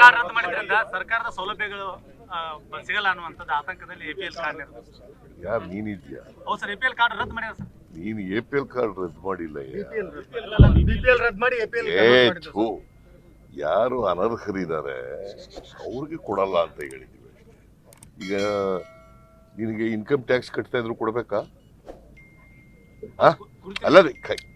Card ರದ್ದು ಮಾಡಿದ್ರಿಂದ ಸರ್ಕಾರದ ಸೌಲಭ್ಯಗಳು ಆ, ಸಿಗಲ್ಲ ಅನ್ನುವಂಥದ್ದು ಆತಂಕದಲ್ಲಿ ಎ ಪಿ ಎಲ್ ಕಾರ್ಡ್ ಯಾರು ನೀನಿದ್ಯಾ? ಹೌದು sir A P L card ರದ್ದು ಮಾಡಿದ ಸರ್. ನೀನು ಎ ಪಿ ಎಲ್ ಕಾರ್ಡ್ ರದ್ದು ಮಾಡಿಲ್ಲ ಎಪಿಎಲ್ ಯಾರು ಅನರ್ಹರಿದ್ದಾರೆ ಅವ್ರಿಗೆ ಕೊಡಲ್ಲ ಅಂತ ಹೇಳಿದ್ದೀವಿ ಈಗ ನಿನಗೆ ಇನ್ಕಮ್ ಟ್ಯಾಕ್ಸ್ ಕಟ್ತಾ ಇದ್ರು ಕೊಡ್ಬೇಕಾ? ಆ?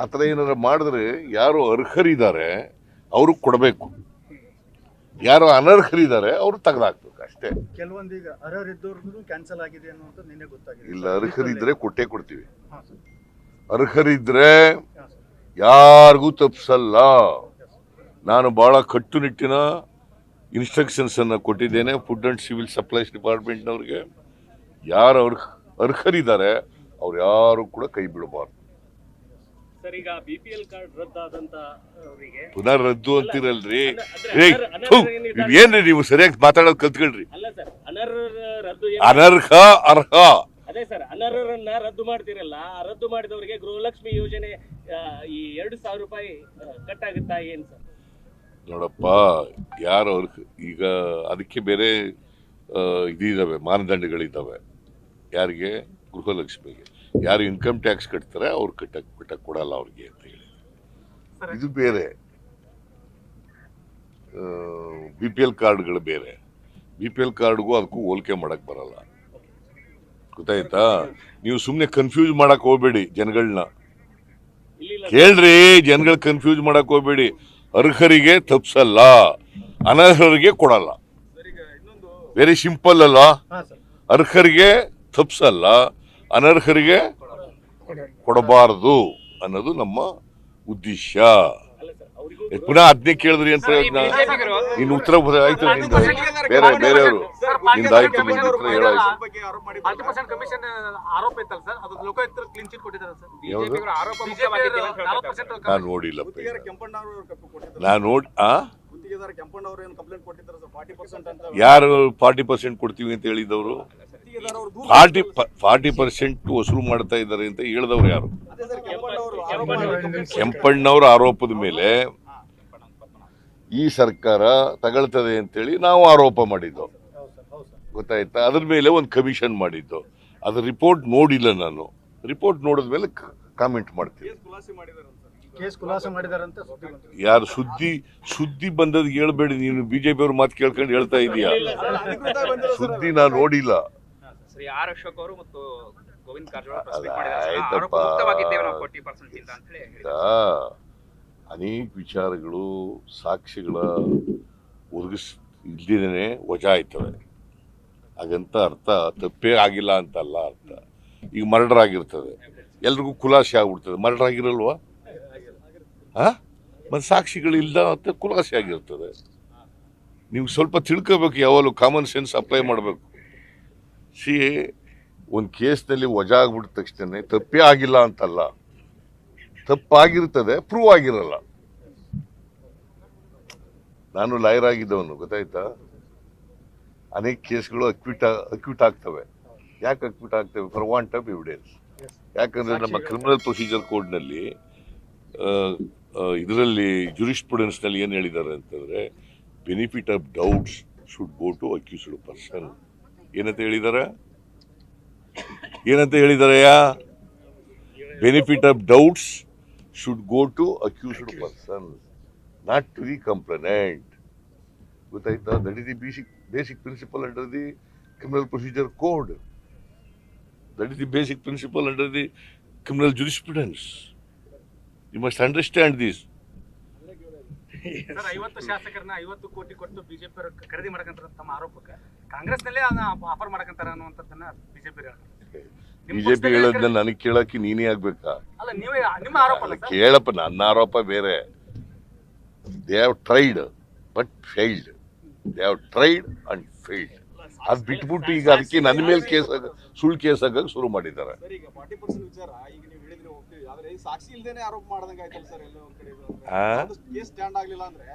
ಆ ಥರ ಏನಾದ್ರು ಮಾಡಿದ್ರೆ ಯಾರು ಅರ್ಹರಿದ್ದಾರೆ ಅವ್ರಿಗೆ ಕೊಡಬೇಕು. ಯಾರು ಅನರ್ಹರಿದ್ದಾರೆ ಅವ್ರು ತೆಗೆದಾಕ್ಬೇಕು ಅಷ್ಟೇ. ಕೆಲವೊಂದೀಗ ಅರ್ಹರಿದ್ದವ್ರಿಗೂ ಕ್ಯಾನ್ಸಲ್ ಆಗಿದೆ ಅನ್ನುವಂತ ನಿನ್ನೆ ಗೊತ್ತಾಗಿದೆ. ಇಲ್ಲ ಅರ್ಹರಿದ್ರೆ ಕೊಟ್ಟೇ ಕೊಡ್ತೀವಿ. ಅರ್ಹರಿದ್ರೆ ಯಾರಿಗೂ ತಪ್ಪಿಸಲ್ಲ ನಾನು ಬಹಳ ಕಟ್ಟುನಿಟ್ಟಿನ ಇನ್ಸ್ಟ್ರಕ್ಷನ್ಸ್ ಅನ್ನ ಕೊಟ್ಟಿದ್ದೇನೆ ಫುಡ್ ಅಂಡ್ ಸಿವಿಲ್ ಸಪ್ಲೈಸ್ ಡಿಪಾರ್ಟ್ಮೆಂಟ್ನವ್ರಿಗೆ ಯಾರು ಅವ್ರ ಅರ್ಹರಿದ್ದಾರೆ ಅವ್ರು ಯಾರು ಕೂಡ ಕೈ ಬಿಡಬಾರ್ದು. ಸರ್ ಈಗ ಬಿ ಪಿ ಎಲ್ ಕಾರ್ಡ್ ರದ್ದಾದಂತ ಅವರಿಗೆ. ಪುನಃ ರದ್ದು ಅಂತಿರಲ್ರಿ. ಏ ಥು, ನೀವು ಸರಿಯಾಗಿ ಮಾತಾಡೋದು ಕಲ್ತ್ಕೊಳ್ರಿ. ಅಲ್ಲ ಸರ್ ಅನರ್ಹ ರದ್ದು ಏನು- ಅನರ್ಹ ಅರ್ಹ. ಅದೇ ಸರ್ ಅನರ್ಹರನ್ನ ರದ್ದು ಮಾಡ್ತಿರಲ್ಲ ಆ ರದ್ದು ಮಾಡಿದವರಿಗೆ ಗೃಹಲಕ್ಷ್ಮಿ ಯೋಜನೆ ಆ, ಈ ಎರಡು ಸಾವಿರ ರೂಪಾಯಿ ಕಟ್ ಆಗುತ್ತಾ ಏನ್ ಸರ್? ನೋಡಪ್ಪ ಯಾರು ಅವ್ರ ಈಗ ಅದಕ್ಕೆ ಬೇರೆ ಆ, ಇದಿದಾವೆ ಮಾನದಂಡಗಳಿದ್ದಾವೆ ಯಾರಿಗೆ? ಗೃಹಲಕ್ಷ್ಮಿಗೆ. ಯಾರು ಇನ್ಕಮ್ ಟ್ಯಾಕ್ಸ್ ಕಟ್ತಾರೆ ಅವ್ರು ಕಟ್ಟಕ್ ಬಿಟ್ಟ ಕೊಡಲ್ಲ ಅವ್ರಿಗೆ ಅಂತ ಹೇಳಿ ಇದು ಬೇರೆ. ಬಿ ಪಿ ಎಲ್ ಕಾರ್ಡ್ಗಳು ಬೇರೆ. ಬಿ ಪಿ ಎಲ್ ಕಾರ್ಡ್ಗೂ ಅದಕ್ಕೂ ಹೋಲಿಕೆ ಮಾಡಕ್ಕೆ ಬರಲ್ಲ. ಗೊತ್ತಾಯ್ತಾ? ನೀವು ಸುಮ್ಮನೆ ಕನ್ಫ್ಯೂಸ್ ಮಾಡಕ್ ಹೋಗ್ಬೇಡಿ ಜನಗಳನ್ನ ಕೇಳ್ರಿ ಜನಗಳು ಕನ್ಫ್ಯೂಸ್ ಮಾಡಕ್ ಹೋಗ್ಬೇಡಿ. ಅರ್ಹರಿಗೆ ತಪ್ಸಲ್ಲ ಅನರ್ಹರಿಗೆ ಕೊಡಲ್ಲ. ವೆರಿ ಸಿಂಪಲ್ ಅಲ್ಲ? ಅರ್ಹರಿಗೆ ತಪ್ಸಲ್ಲ ಅನರ್ಹರಿಗೆ ಕೊಡಬಾರದು ಅನ್ನೋದು ನಮ್ಮ ಉದ್ದೇಶ. ಪುನಃ ಅದ್ನೇ ಕೇಳಿದ್ರಿ ಅಂತ ಪ್ರಯೋಜನ ನಿನ್ ಉತ್ತರ ಬರ- ಆಯ್ತು ನಿಂದು ಬೇರೆ ಬೇರೆಯವರು ನಿಂದಾಯ್ತು ಉತ್ತರ ಹೇಳಾಯ್ತು. ನಾನು ನೋಡಿಲ್ಲಪ್ಪ ನಾನು ನೋಡಿ ಆ? ಯಾರು ಫಾರ್ಟಿ ಪರ್ಸೆಂಟ್ ಕೊಡ್ತೀವಿ ಅಂತ ಹೇಳಿದವರು ಫಾರ್ಟಿ ಫಾರ್ಟಿ ಪರ್ಸೆಂಟ್ ವಸೂಲು ಮಾಡ್ತಾ ಇದ್ದಾರೆ ಅಂತ ಹೇಳಿದವ್ರು ಯಾರು? ಅದೇ ಸರ್ ಕೆಂಪಣ್ಣವರು ಆರೋಪದ ಮೇಲೆ ಈ ಸರ್ಕಾರ ತಗೊಳ್ತದೆ ಅಂತೇಳಿ ನಾವು ಆರೋಪ ಮಾಡಿದ್ದು. ಹೌದು ಸರ್ ಹೌದು ಸರ್ ಗೊತ್ತಾಯ್ತಾ? ಅದ್ರ ಮೇಲೆ ಒಂದು ಕಮಿಷನ್ ಮಾಡಿದ್ದು. ಅದ್ರ ರಿಪೋರ್ಟ್ ನೋಡಿಲ್ಲ ನಾನು. ರಿಪೋರ್ಟ್ ನೋಡಿದ ಮೇಲೆ ಕಾಮೆಂಟ್ ಮಾಡ್ತೀನಿ. ಯಾರು ಸುದ್ದಿ ಸುದ್ದಿ ಬಂದದ್ ಹೇಳ್ಬೇಡಿ. ನೀನು ಬಿಜೆಪಿ ಅವ್ರ ಮಾತು ಕೇಳ್ಕೊಂಡು ಹೇಳ್ತಾ ಇದೀಯಾ? ಸುದ್ದಿ ನಾನು ನೋಡಿಲ್ಲ. ಶ್ರೀ ಆರ್ ಅಶೋಕ್ ಅವರು ಮತ್ತು ಗೋವಿಂದ ಕಾರಜೋಳ ಅನೇಕ ವಿಚಾರಗಳು ಸಾಕ್ಷಿಗಳ ಒದಗಿಸ್ ಇಲ್ದೇನೆ ವಜಾ ಆಯ್ತವೆ. ಹಾಗಂತ ಅರ್ಥ ತಪ್ಪೇ ಆಗಿಲ್ಲ ಅಂತಲ್ಲ ಅರ್ಥ. ಈಗ ಮರ್ಡರ್ ಆಗಿರ್ತದೆ ಎಲ್ರಿಗೂ ಖುಲಾಸೆ ಆಗ್ಬಿಡ್ತದೆ. ಮರ್ಡರ್ ಆಗಿರಲ್ವಾ ಆ? ಮತ್ತೆ ಸಾಕ್ಷಿಗಳು ಇಲ್ದ ಅಂತ ಖುಲಾಸೆ ಆಗಿರ್ತದೆ. ನೀವು ಸ್ವಲ್ಪ ತಿಳ್ಕೋಬೇಕು ಯಾವಾಗಲೂ ಕಾಮನ್ ಸೆನ್ಸ್ ಅಪ್ಲೈ ಮಾಡಬೇಕು. ಸಿ ಒಂದು ಕೇಸ್ನಲ್ಲಿ ವಜಾ ಆಗ್ಬಿಟ್ಟ ತಕ್ಷಣ ತಪ್ಪೇ ಆಗಿಲ್ಲ ಅಂತಲ್ಲ. ತಪ್ಪಾಗಿರ್ತದೆ ಪ್ರೂವ್ ಆಗಿರಲ್ಲ. ನಾನು ಲಾಯರ್ ಆಗಿದ್ದವನು ಗೊತ್ತಾಯ್ತಾ? ಅನೇಕ ಕೇಸ್ಗಳು ಅಕ್ವಿಟ್ ಅಕ್ವಿಟ್ ಆಗ್ತವೆ. ಯಾಕೆ ಅಕ್ವಿಟ್ ಆಗ್ತವೆ? ಫಾರ್ ವಾಂಟ್ ಆಫ್ ಎವಿಡೆನ್ಸ್ ಯಾಕಂದ್ರೆ ನಮ್ಮ ಕ್ರಿಮಿನಲ್ ಪ್ರೊಸೀಜರ್ ಕೋಡ್ನಲ್ಲಿ ಇದರಲ್ಲಿ ನಲ್ಲಿ ಏನು ಹೇಳಿದ್ದಾರೆ ಅಂತಂದ್ರೆ benefit of doubts should go to accused person ಏನಂತ ಹೇಳಿದ್ದಾರೆ ಏನಂತ ಹೇಳಿದಾರೆಯಾ benefit of doubts should go to accused person not to the complainant ಗೊತ್ತಾಯ್ತಾ? That is the basic basic principle under the criminal procedure code that is the basic principle under the criminal jurisprudence you must understand this sir ಐವತ್ತು ಶಾಸಕರನ್ನ ಐವತ್ತು ಕೋಟಿ ಕೊಟ್ಟು BJP ಅವರು ಖರೀದಿ ಮಾಡಕಂತ ತಮ್ಮ ಆರೋಪಕ್ಕೆ? ಕಾಂಗ್ರೆಸ್ನಲ್ಲೇ ಆಫರ್ ಮಾಡಕಂತಾರ ಅನ್ನುವಂಥದ್ದನ್ನ ಬಿಜೆಪಿ ಬಿಜೆಪಿ ಹೇಳೋದನ್ನ ನನಗೆ ಕೇಳಕ್ಕೆ ನೀನೇ ಆಗ್ಬೇಕಾ? ಅಲ್ಲ ನೀವೇ ನಿಮ್ಮ ಆರೋಪ ಅಲ್ಲ ಕೇಳಪ್ಪ ನನ್ನ ಆರೋಪ ಬೇರೆ. They have tried but failed they have tried and failed ಅದು ಬಿಟ್ಬಿಟ್ಟು ಈಗ ಅದಕ್ಕೆ ನನ್ನ ಮೇಲೆ ಕೇಸ್ ಸುಳ್ಳು ಕೇಸ್ ಹಾಕಕ್ಕೆ ಶುರು ಮಾಡಿದ್ದಾರೆ. ಸರ್ ಈಗ ಫಾರ್ಟಿ ಪರ್ಸೆಂಟ್ ವಿಚಾರ ಈಗ ನೀವು ಹೇಳಿದ್ರೆ ಹೋಗ್ತೀವಿ ಆದ್ರೆ ಸಾಕ್ಷಿ ಇಲ್ದೇನೆ ಆರೋಪ ಮಾಡ್ದಂಗೆ ಆಯ್ತಲ್ಲ ಸರ್ ಎಲ್ಲ ಒಂದ್ ಕಡೆ. ಆ? ಕೇಸ್ ಸ್ಟ್ಯಾಂಡ್ ಆಗ್ಲಿಲ್ಲ ಅಂದ್ರೆ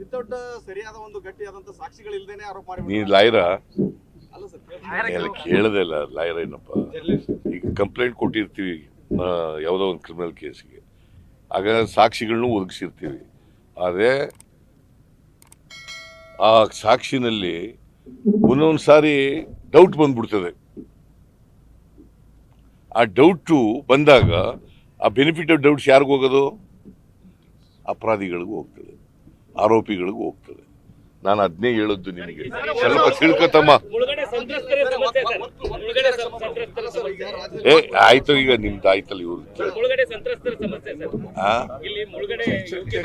ವಿತೌಟ್ ಸರಿಯಾದ ಒಂದು ಗಟ್ಟಿಯಾದಂತ ಆರೋಪ ಮಾಡಿ ನೀನ್ ಲಾಯರ? ಅಲ್ಲ ಸರ್ ಎಲ್ಲ ಕೇಳದೆ ಇಲ್ಲ ಲಾಯರ್ ಏನಪ್ಪ? ಈಗ ಕಂಪ್ಲೇಂಟ್ ಕೊಟ್ಟಿರ್ತೀವಿ ಯಾವುದೋ ಒಂದು ಕ್ರಿಮಿನಲ್ ಕೇಸ್ಗೆ. ಆಗ ಸಾಕ್ಷಿಗಳನ್ನು ಒದಗಿಸಿರ್ತೀವಿ. ಆದರೆ ಆ ಸಾಕ್ಷಿನಲ್ಲಿ ಒಂದೊಂದು ಸಾರಿ ಡೌಟ್ ಬಂದ್ಬಿಡ್ತದೆ. ಆ ಡೌಟು ಬಂದಾಗ ಆ ಬೆನಿಫಿಟ್ ಆಫ್ ಡೌಟ್ಸ್ ಯಾರಿಗೋಗೋದು ಅಪರಾಧಿಗಳಿಗೂ ಹೋಗ್ತದೆ. ಆರೋಪಿಗಳಿಗೂ ಹೋಗ್ತದೆ. ನಾನು ಅದನ್ನೇ ಹೇಳದ್ದು ನಿಮಗೆ. ಸ್ವಲ್ಪ ತಿಳ್ಕೊತಮ್ಮ ಮುಳುಗಡೆ ಸಂತ್ರಸ್ತರ ಸಮಸ್ಯೆ ಸರ್. ಮುಳುಗಡೆ ಸಂ- ಸಂತ್ರಸ್ತರ ಸಮಸ್ಯೆ. ಏ ಆಯ್ತು ಈಗ ನಿಮ್ದು ಆಯ್ತಲ್ಲ ಇವ್ರು. ಮುಳುಗಡೆ ಸಂತ್ರಸ್ತರ ಸಮಸ್ಯೆ ಸರ್. ಆ? ಇಲ್ಲಿ ಮುಳುಗಡೆ ಚರ್ಚೆ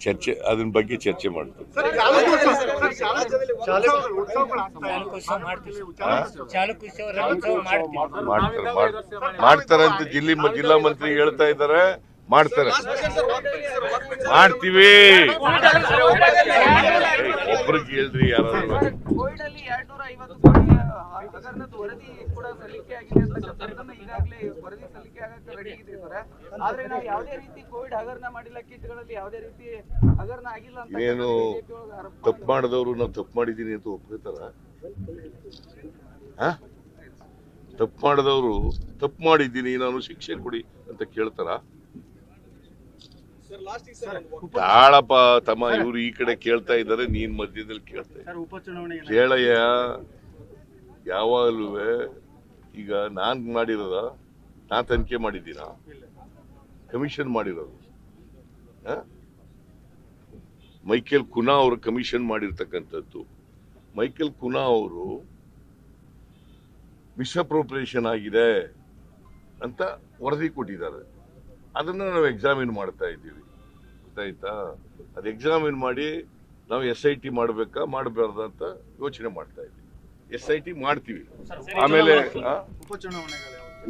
ಚರ್ಚೆ ಅದನ್ನ ಬಗ್ಗೆ ಚರ್ಚೆ ಮಾಡ್ತಾರೆ ಮಾಡ್- ಮಾಡ್ತಾರೆ ಅಂತ ಜಿಲ್ಲೆ ಜಿಲ್ಲಾ ಮಂತ್ರಿ ಹೇಳ್ತಾ ಇದ್ದಾರೆ. ಮಾಡ್ತಾರೆ. ಮಾಡ್ತೀವಿ. ಒಬ್ರು ಹೇಳ್ರಿ ಯಾರು ಕೋವಿಡ್ ಅಲ್ಲಿ ಎರಡ್ ನೂರ ಐವತ್ತು ಕೋಟಿ ಹಗರಣದ ವರದಿ ಕೂಡ ಸಲ್ಲಿಕೆ ಆಗಿದೆ ಅಂತಕ್ಕಂಥದ್ದನ್ನ ಈಗಾಗಲೇ ವರದಿ ಸಲ್ಲಿಕೆ ಆಗಕ್ಕೆ ರೆಡಿ ಇದೆ ಸರ್. ಆದ್ರೆ ನಾವು ಯಾವುದೇ ರೀತಿ ಕೋವಿಡ್ ಹಗರಣ ಮಾಡಿಲ್ಲ ಕಿಟ್ಗಳಲ್ಲಿ ಯಾವುದೇ ರೀತಿ ಹಗರಣ ಆಗಿಲ್ಲ ಅಂತ ಇನ್ನೇನು BJP ಒಳಗೆ ಆರೋಪ ತಪ್ಪು ಮಾಡಿದವರು ನಾವು ತಪ್ಪು ಮಾಡಿದ್ದೀನಿ ಅಂತ ಒಪ್ಕೋತಾರ? ತಪ್ಪು ಮಾಡಿದವರು ತಪ್ಪು ಮಾಡಿದ್ದೀನಿ ನಾನು ಶಿಕ್ಷೆ ಕೊಡಿ ಅಂತ ಕೇಳ್ತಾರ? ತಾಳಪ್ಪ ತಮ್ಮ ಇವ್ರು ಈ ಕಡೆ ಕೇಳ್ತಾ ಇದ್ದಾರೆ ನೀನ್ ಮಧ್ಯದಲ್ಲಿ ಕೇಳ್ತಾ? ಕೇಳಯ್ಯ ಯಾವಾಗಲೂ ಈಗ ನಾನ್ ಮಾಡಿರೋದ ನಾ ತನಿಖೆ ಮಾಡಿದ್ದೀನ? ಕಮಿಷನ್ ಮಾಡಿರೋದು. ಮೈಕೇಲ್ ಮೈಕೆಲ್ ಕುನಾ ಅವರು ಕಮಿಷನ್ ಮಾಡಿರ್ತಕ್ಕಂಥದ್ದು. ಮೈಕೆಲ್ ಕುನಾ ಅವರು ಮಿಸ್ಅಪ್ರೋಪ್ರಿಯೇಷನ್ ಆಗಿದೆ ಅಂತ ವರದಿ ಕೊಟ್ಟಿದ್ದಾರೆ. ಅದನ್ನ ನಾವು ಎಕ್ಸಾಮಿನ್ ಮಾಡ್ತಾ ಇದ್ದೀವಿ. ಗೊತ್ತಾಯ್ತಾ? ಅದು ಎಕ್ಸಾಮಿನ್ ಮಾಡಿ ನಾವು ಎಸ್ ಐ ಟಿ ಮಾಡಬೇಕಾ ಮಾಡಬಾರ್ದ ಅಂತ ಯೋಚನೆ ಮಾಡ್ತಾ ಇದ್ದೀವಿ. ಎಸ್ ಐ ಟಿ ಮಾಡ್ತೀವಿ. ಆಮೇಲೆ ಉಪ?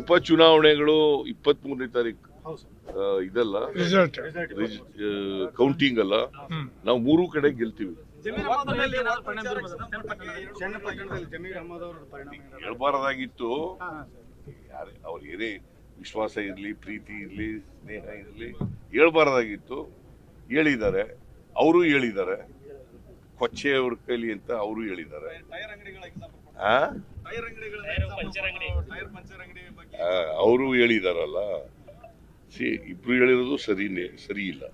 ಉಪಚುನಾವಣೆಗಳು ಇಪ್ಪತ್ತ್ ಮೂರನೇ ತಾರೀಕು ಹೌದು ಸರ್. ಇದಲ್ಲ? ರಿಸಲ್ಟ್ ಕೌಂಟಿಂಗ್ ಅಲ್ಲ? ನಾವು ಮೂರು ಕಡೆ ಗೆಲ್ತೀವಿ. ಜಮೀನು ಚನ್ನಪಟ್ಟಣದಲ್ಲಿ ಜಮೀರ್ ಅಹಮದ್ ಅವರ ಪರಿಣಾಮ ಏನಾದ್ರು? ಹೇಳ್ಬಾರ್ದಾಗಿತ್ತು. ಯಾರೇ ಅವ್ರ ಏನೇ ವಿಶ್ವಾಸ ಇರಲಿ, ಪ್ರೀತಿ ಇರಲಿ, ಸ್ನೇಹ ಇರಲಿ, ಹೇಳ್ಬಾರ್ದಾಗಿತ್ತು. ಹೇಳಿದ್ದಾರೆ, ಅವರು ಹೇಳಿದ್ದಾರೆ. ಕೊಚ್ಚೆ ಅವ್ರ ಕೈಲಿ ಅಂತ ಅವರು ಹೇಳಿದ್ದಾರೆ. ಅವರು ಹೇಳಿದಾರಲ್ಲ. ಸಿ, ಇಬ್ರು ಹೇಳಿರೋದು ಸರಿನೇ ಸರಿ. ಇಲ್ಲ